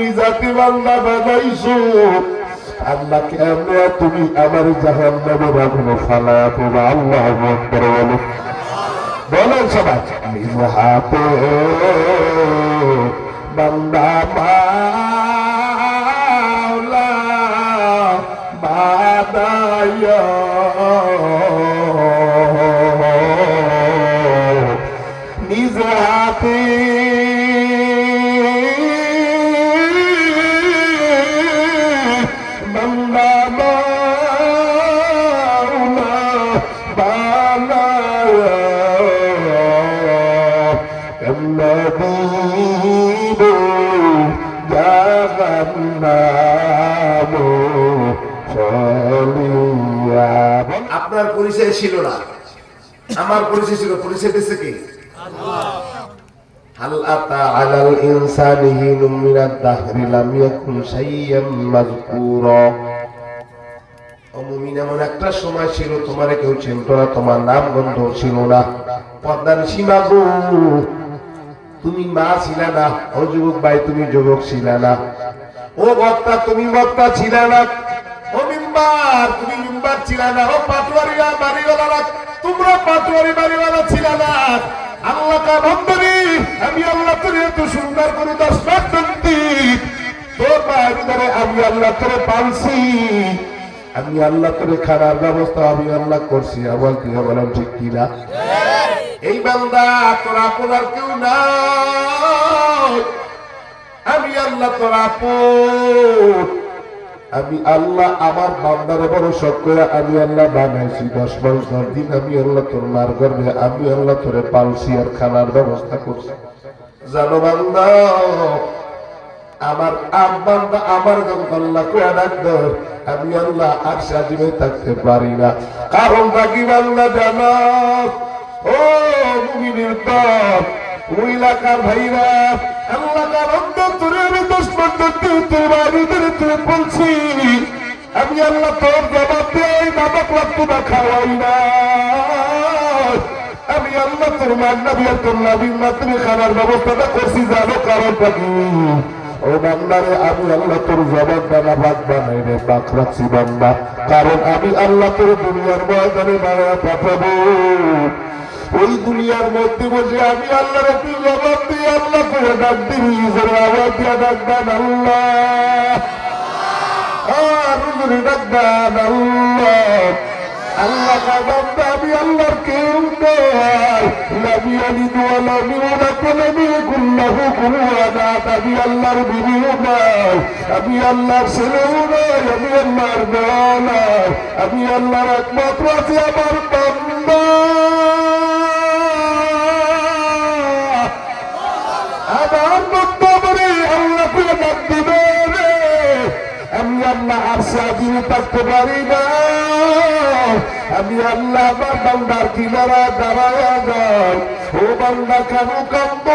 তুমি জাতি বান্দা বানাইছো। আল্লাহ কেমনে তুমি আমার জাহান নামের আগুনে ফালায়া তোবা আল্লাহ আকবার বলো। বলেন সবাই নিজ হাতে বান্দা মাওলা বাদায়া নিজ হাতে আপনার পরিচয় ছিল না আমার পরিচয় ছিল পরিচয় দিচ্ছে কি هل أتى على الإنسان حين من الدهر لم يكن شيئا مذكورا অমুমিন এমন একটা সময় ছিল তোমার কেউ চিনত না তোমার নাম গন্ধ ছিল না পদ্মার সীমা গো তুমি মা ছিলে না ও যুবক ভাই তুমি যুবক ছিলে না ও বক্তা তুমি বক্তা ছিলে না ও মিম্বার তুমি মিম্বার ছিলে না। ও পাটোয়ারিয়া বাড়িওয়ালা তোমরা পাটোয়ারি বাড়িওয়ালা ছিলে না। আল্লাহ কা বন্দরি আমি আল্লাহ তোরে এত সুন্দর করে দশ লাখ তোর মায়ের উদারে আমি আল্লাহ তোরে পালছি। আমি আল্লাহ তোরে খানার ব্যবস্থা আমি আল্লাহ করছি। আবার কি বলেন ঠিক কিনা এই বান্দা, তোর আপনার কেউ না আমি আল্লাহ তোর আপন। আমি আল্লাহ আমার বান্দারে বড় শখ করে আমি আল্লাহ বানাইছি। দশ মাস, দশ দিন আমি আল্লাহ তোর মার গর্বে আমি আল্লাহ তোরে পালছি আর খানার ব্যবস্থা করছি। জানো আমার আব্বান্দা আমার যখন আল্লাহ করে ডাকতো আমি আল্লাহ আর সাজিবে থাকতে পারি না। কারণ বাকি বান্দা জানা? ও মুমিনের দল ওই এলাকার ভাইরা, আল্লাহ কার অন্তর তোরে আমি বাড়ি আমি আল্লাহ তোর জবাব দেয় বাবা প্রাপ্ত না খাওয়াই না। আমি আল্লাহ তোর মান্নাবি আর তোর নাবির মাধ্যমে খানার ব্যবস্থাটা করছি, জানো কারণটা কি? ও বান্দারে, আমি আল্লাহ তোর জবাব বানা ভাগ বানাই রে, পাক রাখছি বান্দা। কারণ আমি আল্লাহ তোর দুনিয়ার ময়দানে বানায় পাঠাবো ওই দুনিয়ার মধ্যে বসে আমি আল্লাহর তুই জবাব দিয়ে আল্লাহ করে ডাক দিবি আওয়াজ দিয়ে ডাক দেন আল্লাহ। ডাক দেন আল্লাহ। আল্লাহ আমি আল্লাহর একমাত্র আছি, আমার বান্দা আর সাজিয়ে থাকতে পারি না। আমি আল্লাহ আমার বান্দার কিনারা দাঁড়ায় যাই। ও বান্দা কেন কান্দ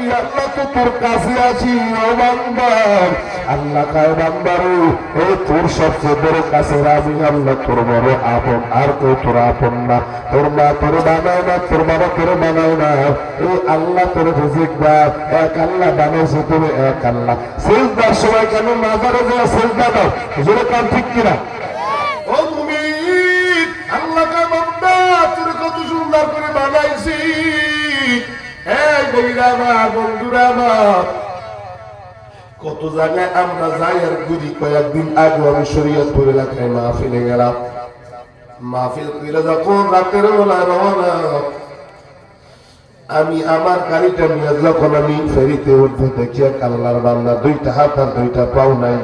আমি আল্লাহ তো তোর কাছে আছি, ও বান্দার। আল্লাহ কায় বান্দারু? ও তোর সবচেয়ে বড় কাছে আমি আল্লাহ, তোর বড় আপন। আর কেউ তোর আপন না। তোর মা তোর বানায় না, তোর বাবা তোর বানায় না। এই আল্লাহ তোর রিজিক দাও এক আল্লাহ বানাইছে, তুমি এক আল্লাহ। সেজদার সময় কেন মাজারে যায় সেজদা দাও? জোরে কান ঠিক কিনা? কত জায়গায় আমরা যাই আর কয়েকদিন আগে আমি মাহফিলে গেলাম। মাহফিল যখন রাতের বেলা রওনা, আমি আমার গাড়িটা নিয়ে যখন আমি ফেরিতে উঠবো, দেখি এক আল্লাহর বান্দা, দুইটা হাত আর দুইটা পাও নাই।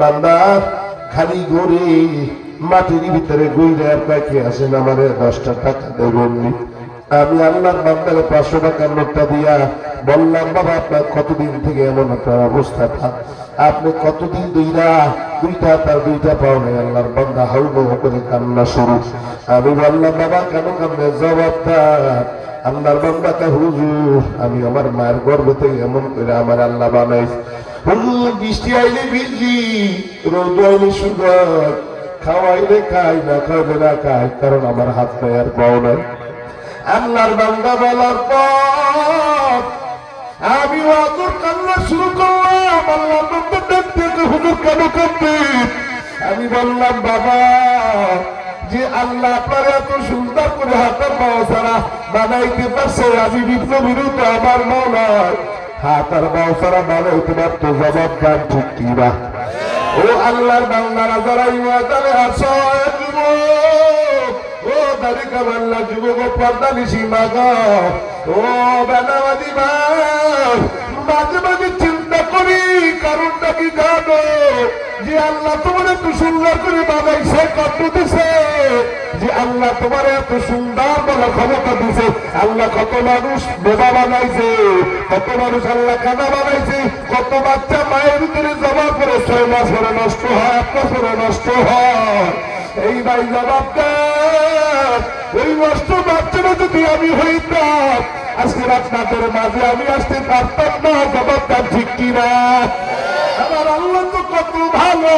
বান্দা, খালি গড়ে মাটির ভিতরে গইরে আর পাখি আসেন আমার দশটা টাকা দেবেননি আমি আল্লাহর বান্দারে পাঁচশো টাকার নোটটা দিয়া বললাম, বাবা, আপনার কতদিন থেকে এমন আপনার অবস্থাটা আপনি কতদিন দুইরা দুইটা, তার দুইটা পাও নাই, আল্লাহর বান্দা হাউ হাউ করে কান্না শুরু। আমি বললাম, বাবা, কেন কান্না জবাবটা আল্লাহর বান্দাটা হুজুর, আমি আমার মায়ের গর্ভ থেকে এমন করে আমার আল্লাহ বানাইছি। হুজুর, বৃষ্টি আইলে ভিজি রোদ আইলে সুন্দর খাওয়াইলে খাই, না খাওয়াইলে না খাই, কারণ আমার হাত পায়ে আর পাও নাই। আল্লাহর বান্দা বলার পর আমি ওয়াজর কান্না শুরু করলাম আল্লাহ নব্বই দেখতে হুজুর, কেন কাঁদতেন? আমি বললাম, বাবা, যে আল্লাহ আপনার এত সুন্দর করে হাতের পাওয়া ছাড়া বানাইতে পারছে, আমি বিপ্ল বিরুদ্ধে আমার মৌলার হাত আর পাও ছাড়া বানাইতে পারতো, জবাব দান ঠিক কি না। ও আল্লাহর বাংলারা যারা যুবক ও দারিকা যুবক পর্দা নিশি মাগো। ও বেনাবাদি মাঝে মাঝে চিন্তা করি, কারণটা কি জানো? যে আল্লাহ তোমার এত সুন্দর করে বানাইছে কত দিছে। যে আল্লাহ তোমার এত সুন্দর বলা ক্ষমতা দিছে। আল্লাহ কত মানুষ বোবা বানাইছে, কত মানুষ আল্লাহ কানা বানাইছে, কত বাচ্চা মায়ের ভিতরে জমা করে ছয় মাস পরে নষ্ট হয় এক পরে নষ্ট হয়। এই ভাই জবাব দেন। ওই নষ্ট বাচ্চারা যদি আমি হইতাম, আজকে আপনাদের মাঝে আমি আসতে পারতাম না, জবাবটা ঠিক কিনা? আমার আল্লাহ তো কত ভালো,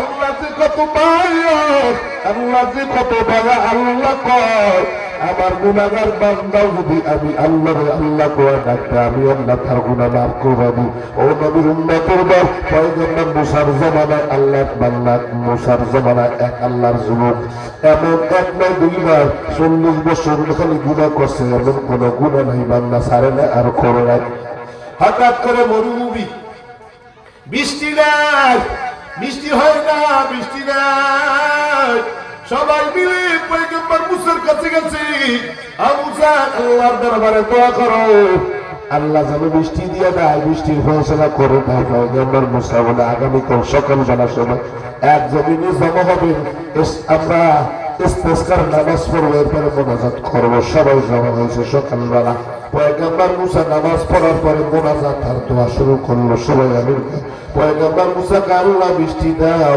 আল্লাহ যে কত মায়ক আল্লাহ যে কত ভালো আল্লাহ কয় আমার গুণাগার বান্দাও যদি আমি আল্লাহ আল্লাহ করে ডাকতে, আমি আল্লাহ তার গুণা মাফ করে ও নবীর উন্নতর দল পয়গম্বর মুসার জমানায় আল্লাহ বাংলা মুসার জমানায় এক আল্লাহর যুবক এমন এক নয় দুইবার চল্লিশ বছর খালি গুণা করছে, এমন কোন গুণা নাই বাংলা সারে না, আর করে নাই হঠাৎ করে মরুভূমি। বৃষ্টি নাই, বৃষ্টি হয় না, বৃষ্টি নাই। সবাই মিলে পয়গম্বর মুসার কাছে গেছে। আমুসা আল্লাহর দরবারে দোয়া করো। আল্লাহ যেন বৃষ্টি দিয়ে দেয়, বৃষ্টির ফয়সলা করে দেয় পয়গম্বর মুসা, বলে আগামীকাল সকাল বেলার সময় এক জমিনে জমা হবে। আমরা ইস্তেস্কার নামাজ পড়ব, এরপরে মোনাজাত করব। সবাই জমা হয়েছে সকালবেলা। পয়গম্বর মুসা নামাজ পড়ার পরে মোনাজাত আর দোয়া শুরু করল সবাই আমি পয়গম্বর মুসাকে আল্লাহ বৃষ্টি দাও।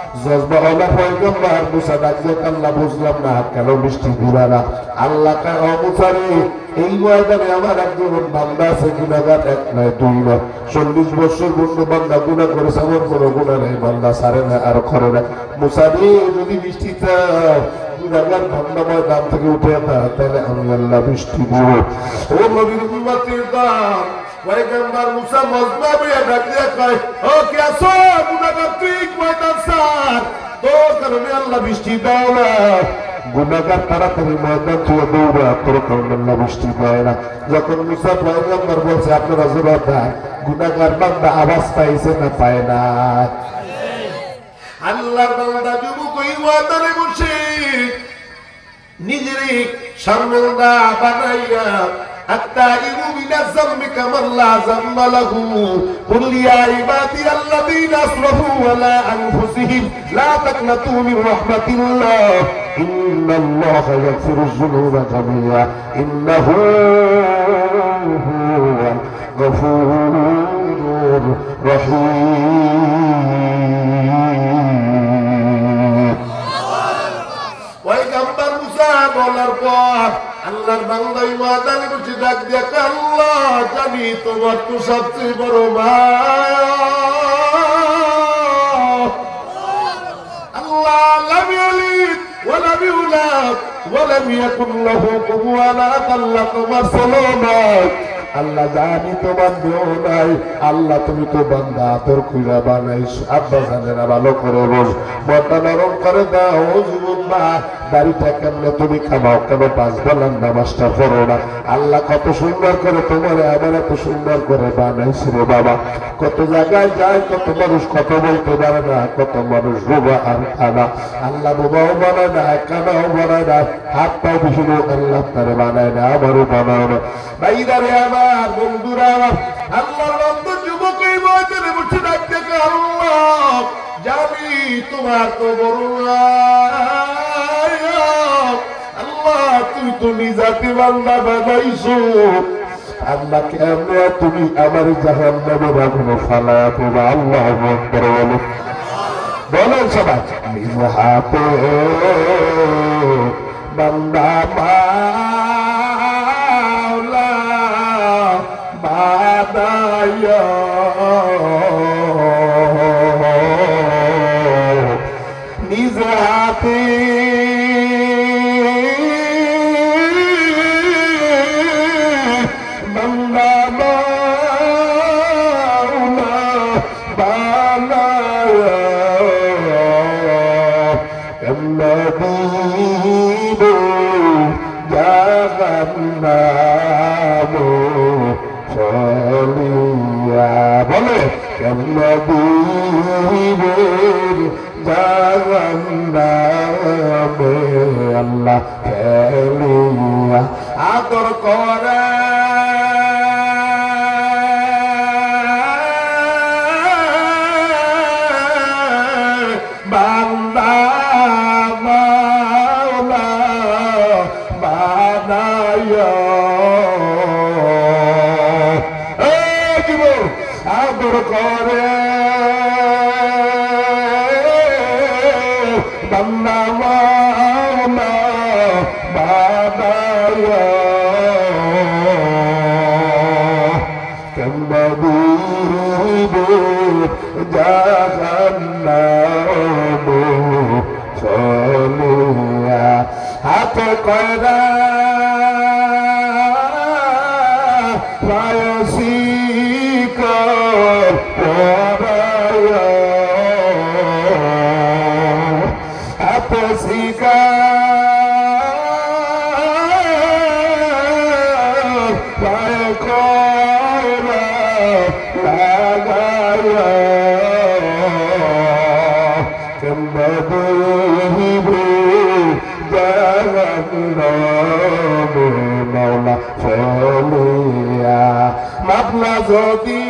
জজবা হলো পয়গাম্বার বুঝলাম না কেন বৃষ্টি এই আমার একজন বান্দা আছে গুণাগার এক নয়, দুই নয়। চল্লিশ বছর গুণা নেই, বান্দা সারে না আর করে না। মুসারে যদি বৃষ্টি চাও গুণাগার থেকে উঠে না তাহলে আমি আল্লাহ বৃষ্টি দিব। ও নবীর উম্মতির দাম পয়গম্বর মুসা মজমা বইয়া ডাক কয়, ও কে আসো তুই ময়দান সার তোর কারণে আল্লাহ বৃষ্টি দাও না। গুণাগার তাড়াতাড়ি ময়দান থেকে দৌড়া তোর কারণে আল্লাহ বৃষ্টি দেয় না। যখন মুসা পয়গম্বর বলছে, আপনারা জবাব দেয় গুণাগার বান্দা আওয়াজ পাইছে না, পায় না। আল্লাহর বান্দা যুবক ওই ময়দানে বসে নিজেরই শর্মিন্দা বানাইয়া التائب من الذنب كمن لا ذنب له قل يا عبادي الذين اسرفوا على انفسهم لا تقنطوا من رحمة الله إن الله يغفر الذنوب جميعا إنه هو الغفور رحيم ويغفر موسى بولر بور الله بندي ما ذلك ডাক দেখ আল্লাহ, জানি তোমার তো সবচেয়ে বড় মায়া। আল্লাহ, লাম ইয়ালিদ ওয়ালাম ইউলাদ ওয়ালাম ইয়াকুন লাহু আল্লাহ তোমার নাই আল্লাহ জানি তোমার দেহ নাই। আল্লাহ তুমি তো বান্দা তোর খুঁজা বানাইছ। আব্বা জানে না, ভালো করে বল। মনটা নরম করে দাও, যুবক মা। তুমি খামাও? কেন পাঁচ বেলার নামাজটা পড়ো না? আল্লাহ কত সুন্দর করে তোমার আবার এত সুন্দর করে বানাইছে রে বাবা। কত জায়গায় যায়, কত মানুষ কত বলতে পারে না, কত মানুষ বোবা আর কানা আল্লাহ বোবাও বানায় না, কানাও বানায় না। হাত পাও লোক আল্লাহ তারে বানায় না, আমারও বানায় না। ভাইরা রে আমার বন্ধুরা আমার আল্লাহর বন্ধু যুবক এই ময়দানে বসে ডাক আল্লাহ, জানি তোমার তো বড়। আল্লাহ তুমি তো নিজাতে বান্দা বানাইছো। আল্লাহ, কেমনে তুমি আমার জাহান নামে রাখব ফালায়া তোমরা আল্লাহ বলো। বলেন সবাই নিজ হাতে বান্দা মাওলা বাদায় বলে জাহান্নামে? আল্লাহ আদর করে আদর করে। বান্দা মাওলা বানায় কেমনবীব জাহান্নাম চলিয়া হাতে কয়রা যদি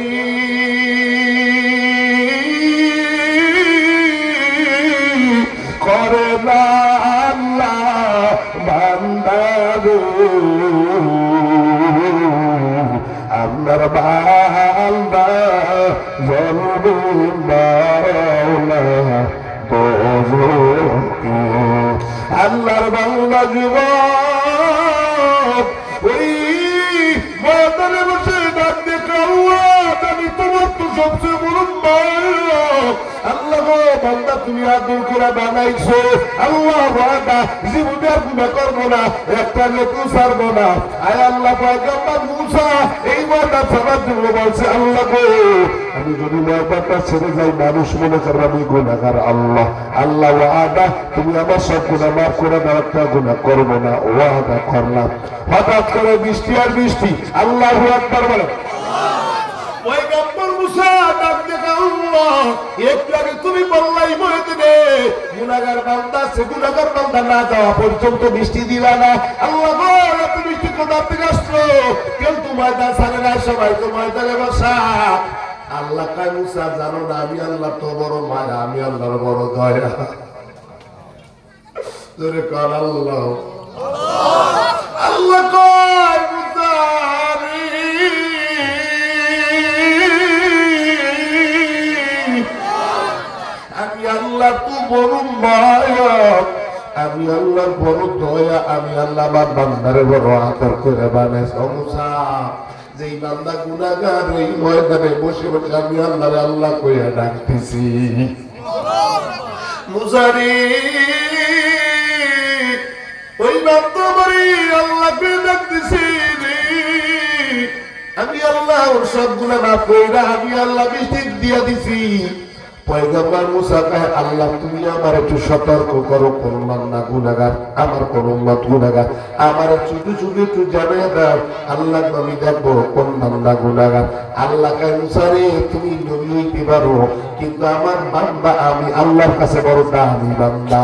করে না আল্লাহ বান্দারে আমার বান্দা জন্ম বাউলা আল্লাহর বাংলা যুবক বসে সবচেয়ে বড় আমি যদি ছেড়ে যাই, মানুষ মনে আমি গুণাগার আল্লাহ। আল্লাহ তুমি আমার সব গুণা মাফ করে একটা গুণা করব না, ওয়াদা করলাম। হঠাৎ করে বৃষ্টি আর বৃষ্টি, আল্লাহ একবার বলে পয়গম্বর মুসা, ডাক দেখা আল্লাহ। একটু আগে তুমি বললাই ময়দানে গুনাহগার বান্দা সে গুনাহগার বান্দা না যাওয়া পর্যন্ত বৃষ্টি দিলা না। আল্লাহ গো, এত বৃষ্টি কোথা থেকে আসলো? কেউ তো ময়দান ছাড়ে না, সবাই তো ময়দানে বসা। আল্লাহ কায়, মুসা, জানো না, আমি আল্লাহ তো বড় মায়া, আমি আল্লাহর বড় দয়া। আল্লাহ। আল্লাহ বড় মায়া আমি আল্লাহর বড় দয়া, আমি আল্লাহ আমার বান্দারে বড় আদর করে বানাই, সমস্যা। যেই বান্দা গুনাগার ওই ময়দানে বসে বসে আমি আল্লাহরে আল্লাহ কইয়া ডাকতেছি। মুসারি ওই বান্দা বাড়ি আল্লাহকে ডাকতেছি রে। আমি আল্লাহ ওর সবগুলা না কইরা, আমি আল্লাহ বৃষ্টি দিয়া দিছি। পয়গম্বর মুসা কয় আল্লাহ, তুমি আমার একটু সতর্ক করো, কোন না গুনাগার আমার কোন উম্মত গুনাগার আমার চুটু চুটু একটু জানিয়ে দাও। আল্লাহ, আমি দেখব কোন বান্দা গুনাগার আল্লাহ কয় মুসা তুমি নবী হইতে পারো, কিন্তু আমার বান্দা, আমি আল্লাহর কাছে বড় দামি বান্দা।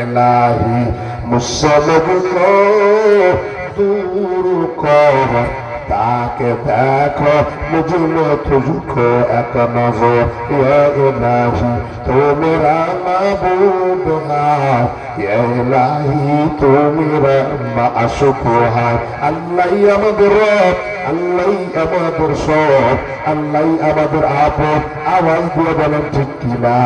এলাহি মুসলমান কো, দূর কর তাকে দেখো মুঝমে তুঝকো এক নজর ইলাহি তো মেরা মাবুদ ইয়া ইলাহি তো মেরা মাশুক হায় আল্লাহ আমাদের রব, আল্লাহ আমাদের সব, আল্লাহ আমাদের আপন, আওয়াজ দিয়ে বলেন ঠিক কিনা?